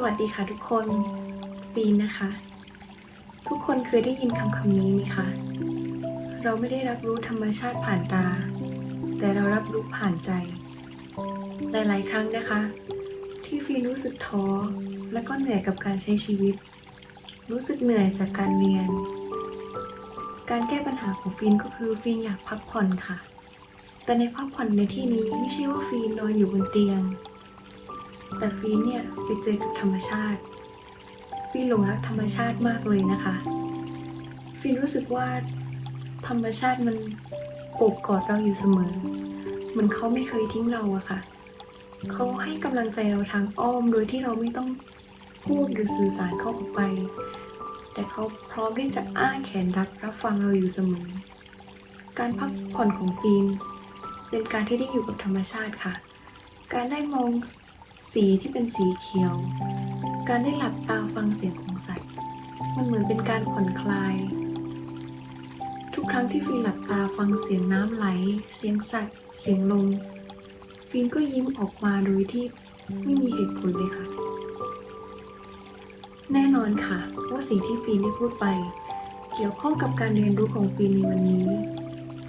สวัสดีค่ะทุกคนฟีนนะคะ ทุกคนเคยได้ยินคำคำนี้ไหมคะ เราไม่ได้รับรู้ธรรมชาติผ่านตา แต่เรารับรู้ผ่านใจ หลาย ๆ ครั้งนะคะ ที่ฟีนรู้สึกท้อและก็เหนื่อยกับการใช้ชีวิต รู้สึกเหนื่อยจากการเรียน การแก้ปัญหาของฟีนก็คือฟีนอยากพักผ่อนค่ะ แต่ในพักผ่อนในที่นี้ไม่ใช่ว่าฟีนนอนอยู่บนเตียง แต่ฟีนเนี่ยไปเจอกับธรรมชาติ ฟีนหลงรักธรรมชาติมากเลยนะคะ ฟีนรู้สึกว่าธรรมชาติมันโอบกอดเราอยู่เสมอ เหมือนเขาไม่เคยทิ้งเราอะค่ะ เขาให้กำลังใจเราทางอ้อมโดยที่เราไม่ต้องพูดหรือสื่อสารเข้าออกไป แต่เขาพร้อมที่จะอ้าแขนรับรับฟังเราอยู่เสมอ การพักผ่อนของฟีนเป็นการที่ได้อยู่กับธรรมชาติค่ะ การได้มอง สีที่เป็นสีเขียว การได้หลับตาฟังเสียงของสัตว์ มันเหมือนเป็นการผ่อนคลาย ทุกครั้งที่ฟีนหลับตาฟังเสียงน้ำไหล เสียงสัตว์ เสียงลมฟีนก็ยิ้มออกมาโดยที่ไม่มีเหตุผลเลยค่ะ แน่นอนค่ะว่าสิ่งที่ฟีนได้พูดไป เกี่ยวข้องกับการเรียนรู้ของฟีนในวันนี้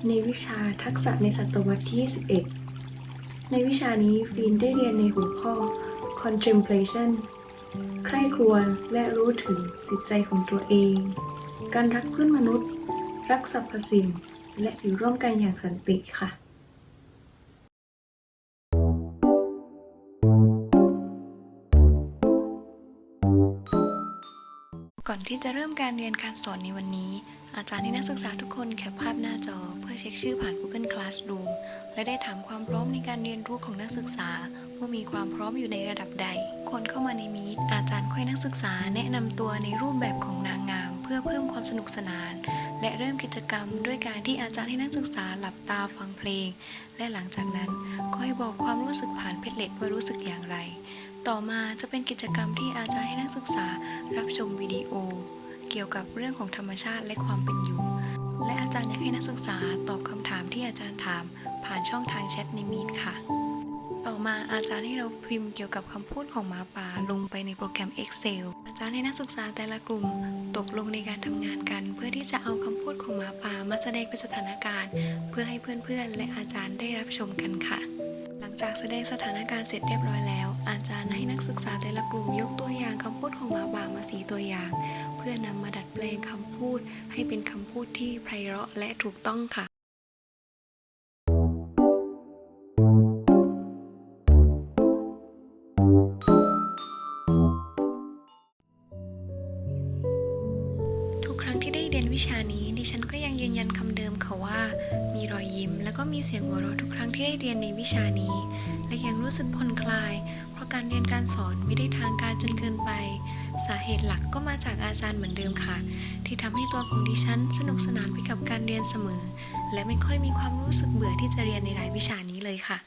ในวิชาทักษะในศตวรรษที่11 ในวิชานี้ฟีนได้เรียนในหัวข้อ contemplation ใคร่ครวญและรู้ถึงจิตใจของตัวเอง การรักเพื่อนมนุษย์ รักสรรพสิ่ง และอยู่ร่วมกันอย่างสันติค่ะก่อนที่จะเริ่มการเรียนการสอนในวันนี้ อาจารย์ให้นักศึกษาทุกคนแคปภาพหน้าจอ เพื่อเช็คชื่อผ่าน Google Classroom และได้ถามความพร้อมในการเรียนรู้ของนักศึกษา ว่ามีความพร้อมอยู่ในระดับใด คนเข้ามาในมีตอาจารย์ค่อยนักศึกษาแนะนำตัวในรูปแบบของนางงาม เพื่อเพิ่มความสนุกสนาน และเริ่มกิจกรรม ด้วยการที่อาจารย์ให้นักศึกษาหลับตาฟังเพลง และหลังจากนั้นก็ให้บอกความรู้สึกผ่านเพจเล็ตว่ารู้สึกอย่างไร ต่อมาจะเป็นกิจกรรมที่อาจารย์ให้นักศึกษารับชมวิดีโอ เกี่ยวกับเรื่องของธรรมชาติและความเป็นอยู่ และอาจารย์อยากให้นักศึกษาตอบคำถามที่อาจารย์ถาม ผ่านช่องทางแชทในมีดค่ะ ต่อมาอาจารย์ให้เราพิมพ์เกี่ยวกับคำพูดของหมาป่าลงไปในโปรแกรม Excel อาจารย์ให้นักศึกษาแต่ละกลุ่มตกลงในการทำงานกัน เพื่อที่จะเอาคำพูดของหมาป่ามาแสดงเป็นสถานการณ์ เพื่อให้เพื่อนๆ และอาจารย์ได้รับชมกันค่ะหลังจากแสดงสถานการณ์เสร็จเรียบร้อยแล้ว อาจารย์ให้นักศึกษาแต่ละกลุ่มยกตัวอย่างคำพูดของหมาป่ามาสีตัวอย่าง เพื่อนำมาดัดแปลงคำพูดให้เป็นคำพูดที่ไพเราะและถูกต้องค่ะทุกครั้งที่ได้เรียนวิชานี้ดิฉันก็ยังยืนยันคำเดิมค่ะว่า มีรอยยิ้ม แล้วก็มีเสียงหัวเราะทุกครั้งที่ได้เรียนในวิชานี้ และยังรู้สึกผ่อนคลาย เพราะการเรียนการสอนไม่ได้ทางการจนเกินไป สาเหตุหลักก็มาจากอาจารย์เหมือนเดิมค่ะ ที่ทำให้ตัวของดิฉันสนุกสนานไปกับการเรียนเสมอ และไม่ค่อยมีความรู้สึกเบื่อที่จะเรียนในรายวิชานี้เลยค่ะ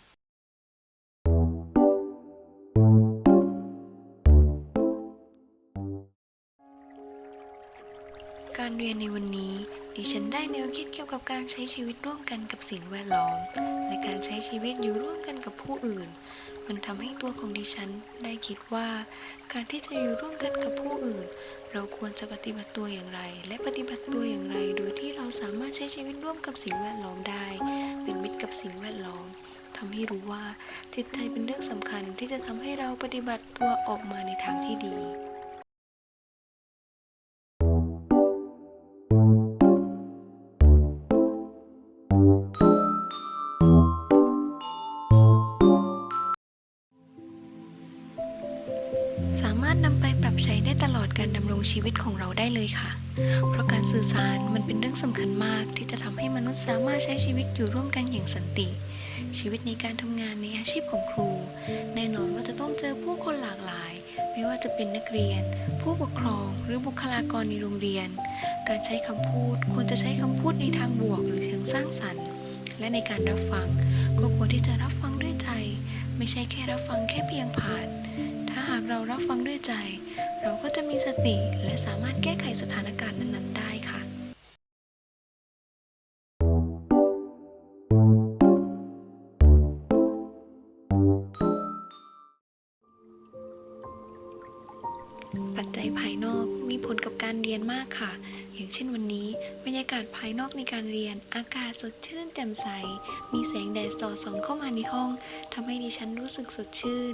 การเรียนในวันนี้ ดิฉันได้แนวคิดเกี่ยวกับการใช้ชีวิตร่วมกันกับสิ่งแวดล้อม และการใช้ชีวิตอยู่ร่วมกันกับผู้อื่น มันทำให้ตัวของดิฉันได้คิดว่า การที่จะอยู่ร่วมกันกับผู้อื่น เราควรจะปฏิบัติตัวอย่างไร และปฏิบัติตัวอย่างไร โดยที่เราสามารถใช้ชีวิตร่วมกับสิ่งแวดล้อมได้ เป็นมิตรกับสิ่งแวดล้อมทำให้รู้ว่าจิตใจเป็นเรื่องสำคัญที่จะทำให้เราปฏิบัติตัวออกมาในทางที่ดี รับใช้ได้ตลอดการดำรงชีวิตของเราได้เลยค่ะ เพราะการสื่อสารมันเป็นเรื่องสำคัญมากที่จะทำให้มนุษย์สามารถใช้ชีวิตอยู่ร่วมกันอย่างสันติ ชีวิตในการทำงานในอาชีพของครู แน่นอนว่าจะต้องเจอผู้คนหลากหลาย ไม่ว่าจะเป็นนักเรียน ผู้ปกครองหรือบุคลากรในโรงเรียน การใช้คำพูดควรจะใช้คำพูดในทางบวกหรือเชิงสร้างสรรค์ และในการรับฟังก็ควรที่จะรับฟังด้วยใจ ไม่ใช่แค่รับฟังแค่เพียงผ่านากเรารับฟังด้วยใจ เราก็จะมีสติและสามารถแก้ไขสถานการณ์นั้นๆได้ค่ะ ภายนอกมีผลกับการเรียนมากค่ะ อย่างเช่นวันนี้ บรรยากาศภายนอกในการเรียน อากาศสดชื่นแจ่มใส มีแสงแดดสอดส่องเข้ามาในห้องทำให้ดิฉันรู้สึกสดชื่น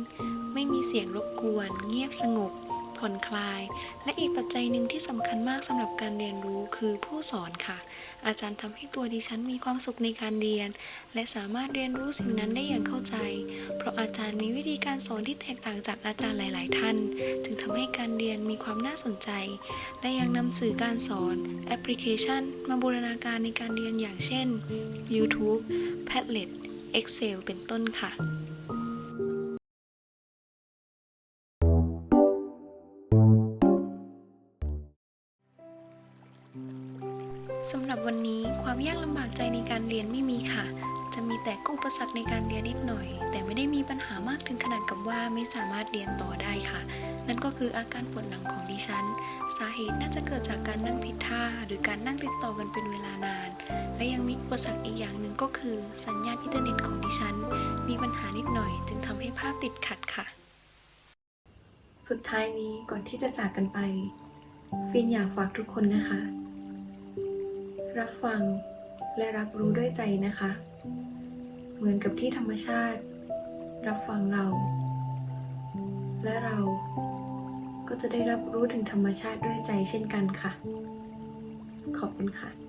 ไม่มีเสียงรบกวน เงียบสงบ ผ่อนคลาย และอีกปัจจัยหนึ่งที่สำคัญมากสำหรับการเรียนรู้คือผู้สอนค่ะ อาจารย์ทำให้ตัวดิฉันมีความสุขในการเรียน และสามารถเรียนรู้สิ่งนั้นได้อย่างเข้าใจ เพราะอาจารย์มีวิธีการสอนที่แตกต่างจากอาจารย์หลาย ๆ ท่าน จึงทำให้การเรียนมีความน่าสนใจ และยังนำสื่อการสอน แอปพลิเคชัน มาบูรณาการในการเรียนอย่างเช่น YouTube Padlet Excel เป็นต้นค่ะ บากใจในการเรียนไม่มีค่ะ จะมีแต่อุปสรรคในการเรียนนิดหน่อย แต่ไม่ได้มีปัญหามากถึงขนาดกับว่าไม่สามารถเรียนต่อได้ค่ะ นั่นก็คืออาการปวดหลังของดิฉัน สาเหตุน่าจะเกิดจากการนั่งผิดท่า หรือการนั่งติดต่อกันเป็นเวลานาน และยังมีอุปสรรคอีกอย่างหนึ่งก็คือ สัญญาณอินเทอร์เน็ตของดิฉัน มีปัญหานิดหน่อย จึงทำให้ภาพติดขัดค่ะ สุดท้ายนี้ก่อนที่จะจากกันไป ฟินอยากฝากทุกคนนะคะ รับฟัง และรับรู้ด้วยใจนะคะ เหมือนกับที่ธรรมชาติ รับฟังเรา และเราก็จะได้รับรู้ถึงธรรมชาติด้วยใจเช่นกันค่ะ ขอบคุณค่ะ